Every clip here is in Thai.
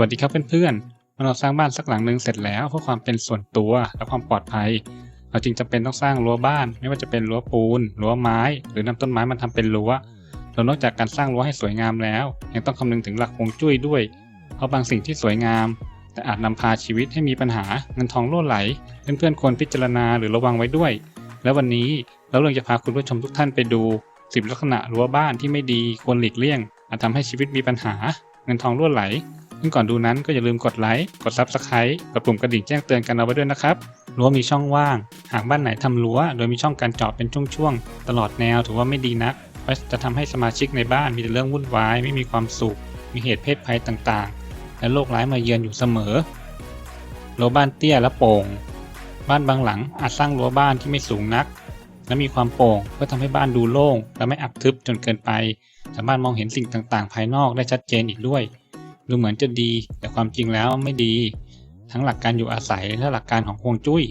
วัสดีครับเพื่อนๆเมื่อเราสร้างบ้านสักหลังหนึ่งเสร็จแล้วเพื่อความเป็นส่วนตัวและความปลอดภัย เราจึงจำเป็นต้องสร้างรั้วบ้าน ไม่ว่าจะเป็นรั้วปูนรั้วไม้ หรือนำต้นไม้มาทำเป็นรั้วเรานอกจากการสร้างรั้วให้สวยงามแล้ว ยังต้องคำนึงถึงหลักฮวงจุ้ยด้วย เพราะบางสิ่งที่สวยงาม แต่อาจนำพาชีวิตให้มีปัญหาเงินทองรั่วไหลเพื่อนๆควรพิจารณาหรือระวังไว้ด้วย และวันนี้เราเลยจะพาคุณผู้ชมทุกท่านไปดูสิบลักษณะรั้วบ้านที่ไม่ดีควรหลีกเลี่ยงอาจทำให้ชีวิตมีปัญหา เงินทองรั่วไหล ซึ่งก่อนดูนั้นก็อย่าลืมกดไลค์ กด Subscribe กดปุ่มกระดิ่งแจ้งเตือนกันเอาไว้ด้วยนะครับ รั้วมีช่องว่าง หากบ้านไหนทำรั้ว โดยมีช่องการเจาะเป็นช่วงๆ ตลอดแนวถือว่าไม่ดีนักเพราะจะทำให้สมาชิกในบ้านมีแต่เรื่องวุ่นวาย ไม่มีความสุข มีเหตุเพศภัยต่างๆ และโรคร้ายมาเยือนอยู่เสมอ รั้วบ้านเตี้ยและโป่ง บ้านบางหลังอาจสร้างรั้วบ้านที่ไม่สูงนัก และมีความโป่งเพื่อทำให้บ้านดูโล่ง และไม่อับทึบจนเกินไป สามารถมองเห็นสิ่งต่างๆ ภายนอกได้ชัดเจนอีกด้วย ดูเหมือนจะดี แต่ความจริงแล้วไม่ดี ทั้งหลักการอยู่อาศัยและหลักการของฮวงจุ้ย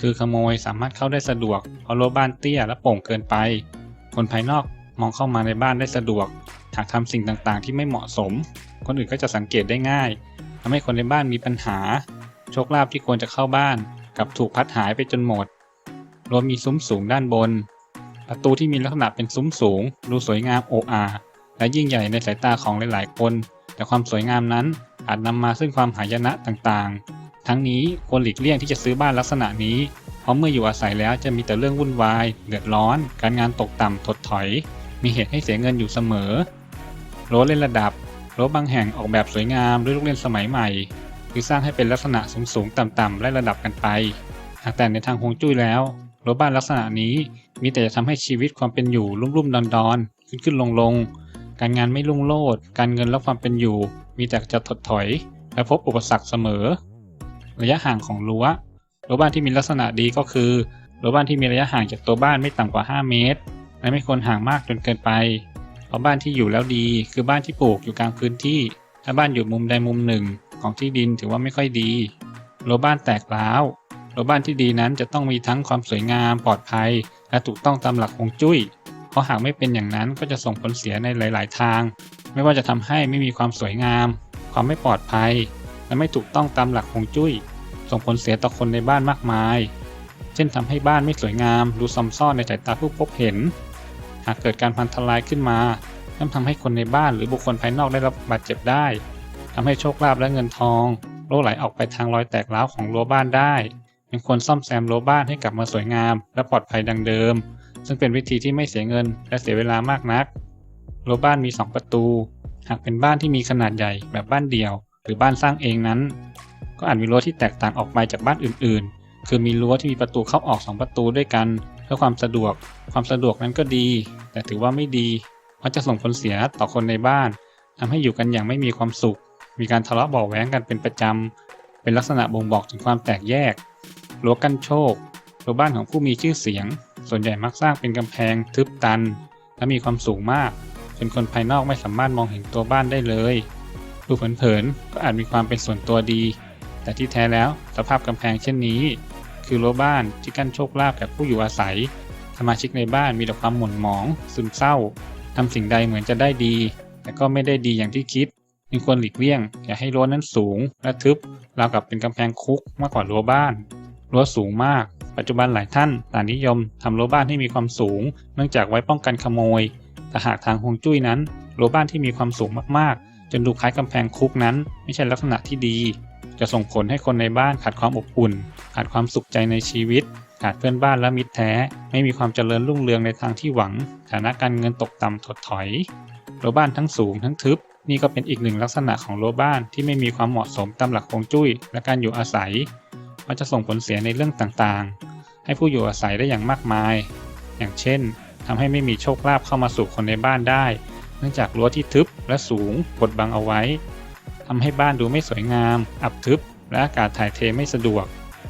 คือขโมยสามารถเข้าได้สะดวกเพราะรั้วบ้านเตี้ยและโป่งเกินไป คนภายนอกมองเข้ามาในบ้านได้สะดวกหากทำสิ่งต่างๆ ที่ไม่เหมาะสม คนอื่นก็จะสังเกตได้ง่ายทำให้คนในบ้านมีปัญหา โชคลาภที่ควรจะเข้าบ้านกับถูกพัดหายไปจนหมด รวมมีซุ้มสูงด้านบน ประตูที่มีลักษณะเป็นซุ้มสูง ดูสวยงามโออาและยิ่งใหญ่ในสายตาของหลายๆ คน แต่ความสวยงามนั้นอาจนำมาซึ่งความหายนะต่างๆ ทั้งนี้ควรหลีกเลี่ยงที่จะซื้อบ้านลักษณะนี้ เพราะเมื่ออยู่อาศัยแล้วจะมีแต่เรื่องวุ่นวาย เดือดร้อน การงานตกต่ำถดถอย มีเหตุให้เสียเงินอยู่เสมอรั้วเล่นระดับรั้วบางแห่งออกแบบสวยงามด้วยลูกเล่นสมัยใหม่ คือสร้างให้เป็นลักษณะสูงๆต่ำๆและระดับกันไปหากแต่ในทางฮวงจุ้ยแล้วรั้วบ้านลักษณะนี้มีแต่จะทำให้ชีวิตความเป็นอยู่รุ่มๆดอนๆขึ้นขึ้นลงลงๆ การงานไม่รุ่งโรจน์การเงินและความเป็นอยู่ มีแต่จะถดถอย และพบอุปสรรคเสมอ ระยะห่างของรั้วรั้วบ้านที่มีลักษณะดีก็คือรั้วบ้านที่มีระยะห่างจากตัวบ้านไม่ต่ำกว่า 5 เมตร และไม่ควรห่างมากจนเกินไป เพราะบ้านที่อยู่แล้วดี คือบ้านที่ปลูกอยู่กลางพื้นที่ ถ้าบ้านอยู่มุมใดมุมหนึ่งของที่ดินถือว่าไม่ค่อยดีรั้วบ้านแตกร้าวรั้วบ้านที่ดีนั้นจะต้องมีทั้งความสวยงามปลอดภัย และถูกต้องตามหลักฮวงจุ้ย เพราะหากไม่เป็นอย่างนั้นก็จะส่งผลเสียในหลาย ๆ ทาง ไม่ว่าจะทำให้ไม่มีความสวยงาม ความไม่ปลอดภัย และไม่ถูกต้องตามหลักฮวงจุ้ย ส่งผลเสียต่อคนในบ้านมากมาย เช่นทำให้บ้านไม่สวยงามดูซอมซ่อนในสายตาผู้พบเห็น หากเกิดการพันทลายขึ้นมาย่อมทำให้คนในบ้านหรือบุคคลภายนอกได้รับบาดเจ็บได้ทำให้โชคลาภและเงินทองโล่ไหลออกไปทางรอยแตกร้าวของรั้วบ้านได้ยังควรซ่อมแซมรั้วบ้านให้กลับมาสวยงาม และปลอดภัยดังเดิม ซึ่งเป็นวิธีที่ไม่เสียเงินและเสียเวลามากนักรั้วบ้านมี 2 ประตู หากเป็นบ้านที่มีขนาดใหญ่แบบบ้านเดี่ยว หรือบ้านสร้างเองนั้น ก็อาจมีรั้วที่แตกต่างออกไปจากบ้านอื่น ๆ คือมีรั้วที่มีประตูเข้าออก 2 ประตูด้วยกันเพื่อความสะดวก ความสะดวกนั้นก็ดี แต่ถือว่าไม่ดีเพราะจะส่งผลเสียต่อคนในบ้านทำให้อยู่กันอย่างไม่มีความสุข มีการทะเลาะเบาะแว้งกันเป็นประจำเป็นลักษณะบ่งบอกถึงความแตกแยกรั้วกั้นโชครั้วบ้านของผู้มีชื่อเสียง ส่วนใหญ่มักสร้างเป็นกำแพงทึบตัน และมีความสูงมากจนคนภายนอกไม่สามารถมองเห็นตัวบ้านได้เลยดูเผินๆก็อาจมีความเป็นส่วนตัวดี แต่ที่แท้แล้วสภาพกำแพงเช่นนี้ คือรั้วบ้านที่กั้นโชคลาภแก่ผู้อยู่อาศัย สมาชิกในบ้านมีแต่ความหม่นหมอง ซึมเศร้าทำสิ่งใดเหมือนจะได้ดี แต่ก็ไม่ได้ดีอย่างที่คิดจึงควรหลีกเลี่ยงอย่าให้รั้วนั้นสูงและทึบราวกับเป็นกำแพงคุกมากกว่ารั้วบ้าน รั้วสูงมาก ปัจจุบันหลายท่านต่างนิยมทำรั้วบ้านให้มีความสูง เนื่องจากไว้ป้องกันขโมย แต่หากทางฮวงจุ้ยนั้นรั้วบ้านที่มีความสูงมากๆ จนดูคล้ายกำแพงคุกนั้น ไม่ใช่ลักษณะที่ดี จะส่งผลให้คนในบ้านขาดความอบอุ่น ขาดความสุขใจในชีวิต ขาดเพื่อนบ้านและมิตรแท้ ไม่มีความเจริญรุ่งเรืองในทางที่หวัง ฐานะการเงินตกต่ำถดถอยรั้วบ้านทั้งสูงทั้งทึบนี่ก็เป็นอีกหนึ่งลักษณะของรั้วบ้านที่ไม่มีความเหมาะสมตามหลักฮวงจุ้ยและการอยู่อาศัย มันจะส่งผลเสียในเรื่องต่างๆ ให้ผู้อยู่อาศัยได้อย่างมากมาย อย่างเช่นทำให้ไม่มีโชคลาภเข้ามาสู่คนในบ้านได้ เนื่องจากรั้วที่ทึบและสูงกดบังเอาไว้ทำให้บ้านดูไม่สวยงาม อับทึบ และอากาศถ่ายเทไม่สะดวก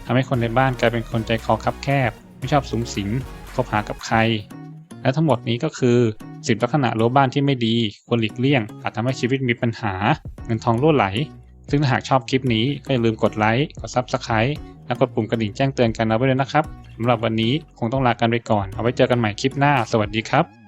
ทำให้คนในบ้านกลายเป็นคนใจคอคับแคบ ไม่ชอบสูงสิงคบหากับใคร และทั้งหมดนี้ก็คือสิบลักษณะรั้วบ้านที่ไม่ดีควรหลีกเลี่ยงอาจทำให้ชีวิตมีปัญหา เงินทองรั่วไหล ซึ่งถ้าหากชอบคลิปนี้ก็อย่าลืมกดไลค์ กด Subscribe และกดปุ่มกระดิ่งแจ้งเตือนกันเอาไว้เลยนะครับสำหรับวันนี้คงต้องลากันไปก่อน เอาไว้เจอกันใหม่คลิปหน้า สวัสดีครับ